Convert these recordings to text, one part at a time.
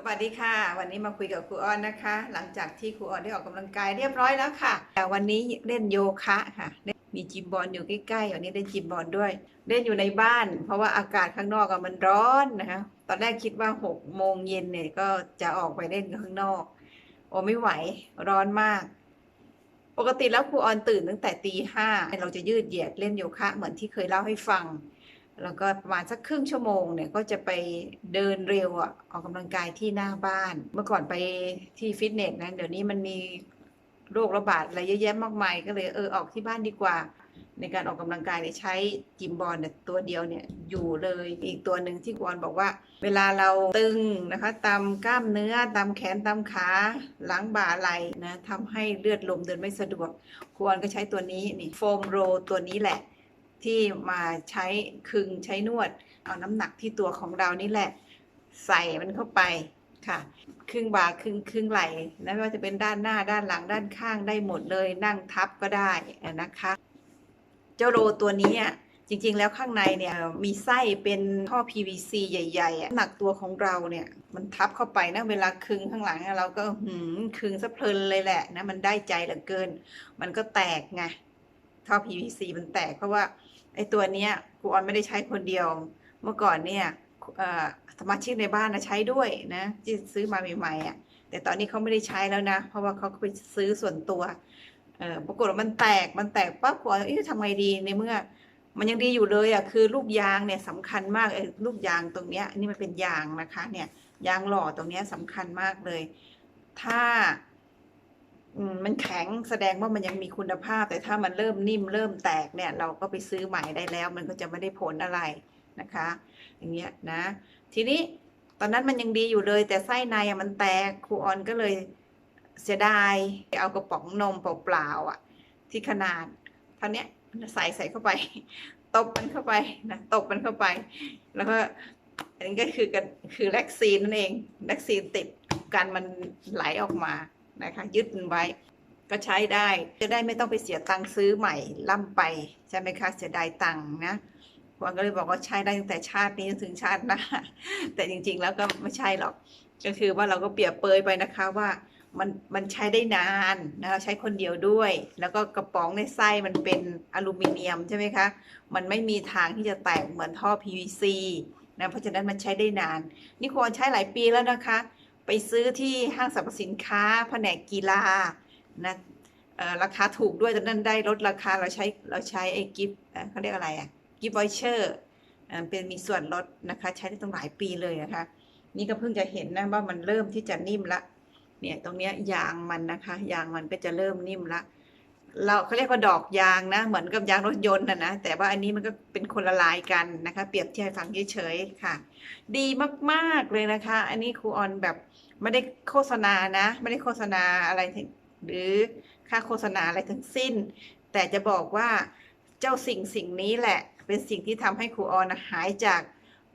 สวัสดีค่ะ วันนี้มาคุยกับครูอ้อนนะคะ หลังจากที่ครูอ้อนได้ออกกำลังกายเรียบร้อยแล้วค่ะ แต่วันนี้เล่นโยคะค่ะ มีจิมบอลอยู่ใกล้ๆวันนี้เล่นจิมบอลด้วย เล่นอยู่ในบ้าน เพราะว่าอากาศข้างนอกมันร้อนนะคะ ตอนแรกคิดว่าหกโมงเย็นเนี่ยก็จะออกไปเล่นข้างนอก โอ้ไม่ไหวร้อนมาก ปกติแล้วครูออนตื่นตั้งแต่ตีห้าเราจะยืดเหยียดเล่นโยคะ เหมือนที่เคยเล่าให้ฟัง แล้วก็ประมาณสักครึ่งชั่วโมงเนี่ยก็จะไปเดินเร็วอะออกกำลังกายที่หน้าบ้าน เมื่อก่อนไปที่ฟิตเนสนะเดี๋ยวนี้มันมีโรคระบาดอะไรเยอะแยะมากมายก็เลยเออออกที่บ้านดีกว่า ในการออกกำลังกายเนี่ยใช้จิมบอลเนี่ยตัวเดียวเนี่ยอยู่เลยอีกตัวหนึ่งที่กวนบอกว่า เวลาเราตึงนะคะตามกล้ามเนื้อตามแขนตามขาหลังบ่าไหล่นะทำให้เลือดลมเดินไม่สะดวกควรก็ใช้ตัวนี้นี่โฟมโรตัวนี้แหละ ที่มาใช้คึงใช้นวด เอาน้ำหนักที่ตัวของเรานี่แหละ ใส่มันเข้าไปค่ะครึ่งบ่าครึ่งครึ่งไหล่นะไม่ว่าจะเป็นด้านหน้าด้านหลังด้านข้างได้หมดเลยนั่งทับก็ได้นะคะ เจ้าโรตัวนี้อะจริงๆ แล้วข้างในเนี่ยมีไส้เป็นท่อ PVC ใหญ่ๆน้ำหนักตัวของเราเนี่ย มันทับเข้าไปนะเวลาคึงข้างหลังเราก็หืมคึงสะเพลินเลยแหละนะมันได้ใจเหลือเกิน มันก็แตกไง ท่อ PVC มันแตก เพราะว่าไอ้ตัวเนี้ยครูออนไม่ได้ใช้คนเดียว เมื่อก่อนเนี่ยสมาชิกในบ้านนะใช้ด้วยนะที่ซื้อมาใหม่ๆอะแต่ตอนนี้เขาไม่ได้ใช้แล้วนะ เพราะว่าเขาไปซื้อส่วนตัวเออปรากฏว่ามันแตกมันแตกปั๊บครูออนเอ๊ะทำไงดีในเมื่อ มันยังดีอยู่เลยอะคือลูกยางเนี่ยสำคัญมากไอ้ลูกยางตรงเนี้ยนี่มันเป็นยางนะคะเนี่ยยางหล่อตรงเนี้ยสำคัญมากเลย ถ้า มันแข็งแสดงว่ามันยังมีคุณภาพ แต่ถ้ามันเริ่มนิ่มเริ่มแตกเนี่ยเราก็ไปซื้อใหม่ได้แล้ว มันก็จะไม่ได้ผลอะไรนะคะ อย่างเงี้ยนะ ทีนี้ตอนนั้นมันยังดีอยู่เลย แต่ไส้ในอะมันแตกครูออนก็เลยเสียดายเอากระป๋องนมเปล่าๆอะ ที่ขนาดเท่านี้ใส่ใส่เข้าไป ตบมันเข้าไปนะตบมันเข้าไป แล้วก็อันนี้ก็คือกันคือแล็กซีนนั่นเองแล็กซีนติดกันมันไหลออกมา นะคะยึดมันไว้ก็ใช้ได้ จะได้ไม่ต้องไปเสียตังค์ซื้อใหม่ล่ำไปใช่ไหมคะเสียดายตังค์นะวันก็เลยบอกว่าใช้ได้ตั้งแต่ชาตินี้จนถึงชาติหน้าแต่จริง ๆ แล้วก็ไม่ใช่หรอก ก็คือว่าเราก็เปรียบเปยไปนะคะว่ามันมันใช้ได้นานนะเราใช้คนเดียวด้วย แล้วก็กระป๋องในไส้มันเป็นอลูมิเนียมใช่ไหมคะ มันไม่มีทางที่จะแตกเหมือนท่อ PVC นะเพราะฉะนั้นมันใช้ได้นาน นี่ควรใช้หลายปีแล้วนะคะ ไปซื้อที่ห้างสรรพสินค้าแผนกกีฬานะราคาถูกด้วยตอนนั้นได้ลดราคาเราใช้เราใช้ไอ้กิฟต์เขาเรียกอะไรอะกิฟต์วอยเชอร์เป็นมีส่วนลดนะคะใช้ได้ตั้งหลายปีเลยนะคะนี่ก็เพิ่งจะเห็นนะว่ามันเริ่มที่จะนิ่มละเนี่ยตรงเนี้ยยางมันนะคะยางมันก็จะเริ่มนิ่มละ เราเขาเรียกว่าดอกยางนะ เหมือนกับยางรถยนต์นะนะ แต่ว่าอันนี้มันก็เป็นคนละลายกันนะคะ เปรียบเทียบฟังเฉยๆค่ะ ดีมากๆเลยนะคะ อันนี้ครูออนแบบไม่ได้โฆษณานะ ไม่ได้โฆษณาอะไรหรือค่าโฆษณาอะไรทั้งสิ้น แต่จะบอกว่าเจ้าสิ่งสิ่งนี้แหละ เป็นสิ่งที่ทำให้ครูออนหายจาก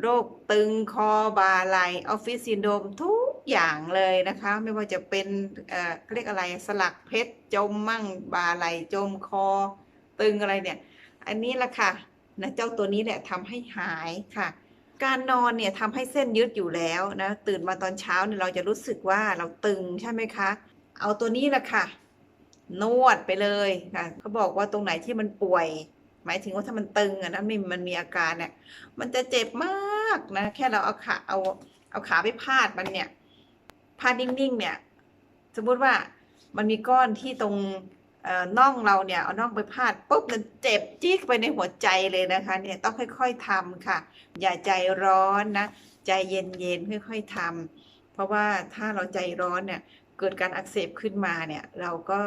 โรคตึงคอบ่าไหลออฟฟิศซินโดรมทุก อย่างเลยนะคะ ไม่ว่าจะเป็นเอ่อเขาเรียกอะไรสลักเพชรจมมั่งบ่าไหลจมคอ ตึงอะไรเนี่ย อันนี้แหละค่ะนะเจ้าตัวนี้แหละทำให้หายค่ะ การนอนเนี่ยทำให้เส้นยืดอยู่แล้วนะตื่นมาตอนเช้าเนี่ยเราจะรู้สึกว่าเราตึงใช่ไหมคะ เอาตัวนี้แหละค่ะ นวดไปเลยค่ะเขาบอกว่าตรงไหนที่มันป่วยหมายถึงว่าถ้ามันตึงอะนะมันมันมีอาการเนี่ยมันจะเจ็บมากนะ แค่เราเอาขาเอาเอาขาไปพาดมันเนี่ย พาดนิ่งๆเนี่ย สมมุติว่ามันมีก้อนที่ตรงน่องเราเนี่ยเอาน่องไปพาดปุ๊บมันเจ็บจี๊ไปในหัวใจเลยนะคะเนี่ยต้องค่อยๆทำค่ะ อย่าใจร้อนนะ ใจเย็นๆค่อยๆทำเพราะว่าถ้าเราใจร้อนเนี่ยเกิดการอักเสบขึ้นมาเนี่ย เราก็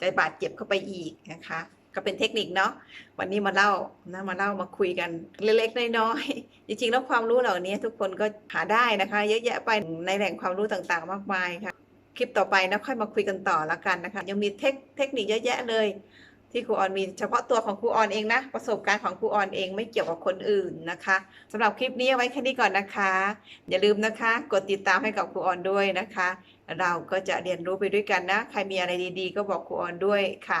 จะบาดเจ็บเข้าไปอีกนะคะ ก็เป็นเทคนิคเนาะวันนี้มาเล่านะมาเล่ามาคุยกันเล็กๆน้อยๆจริงๆแล้วความรู้เหล่านี้ทุกคนก็หาได้นะคะ เยอะแยะไปในแหล่งความรู้ต่างๆ มากมายค่ะ คลิปต่อไปนะค่อยมาคุยกันต่อละกันนะคะ ยังมีเทคเทคนิคเยอะแยะเลย ที่ครูออนมีเฉพาะตัวของครูออนเองนะ ประสบการณ์ของครูออนเองไม่เกี่ยวกับคนอื่นนะคะสำหรับคลิปนี้เอาไว้แค่นี้ก่อนนะคะ อย่าลืมนะคะ กดติดตามให้กับครูออนด้วยนะคะ เราก็จะเรียนรู้ไปด้วยกันนะ ใครมีอะไรดี ๆ ก็บอกครูออนด้วยค่ะ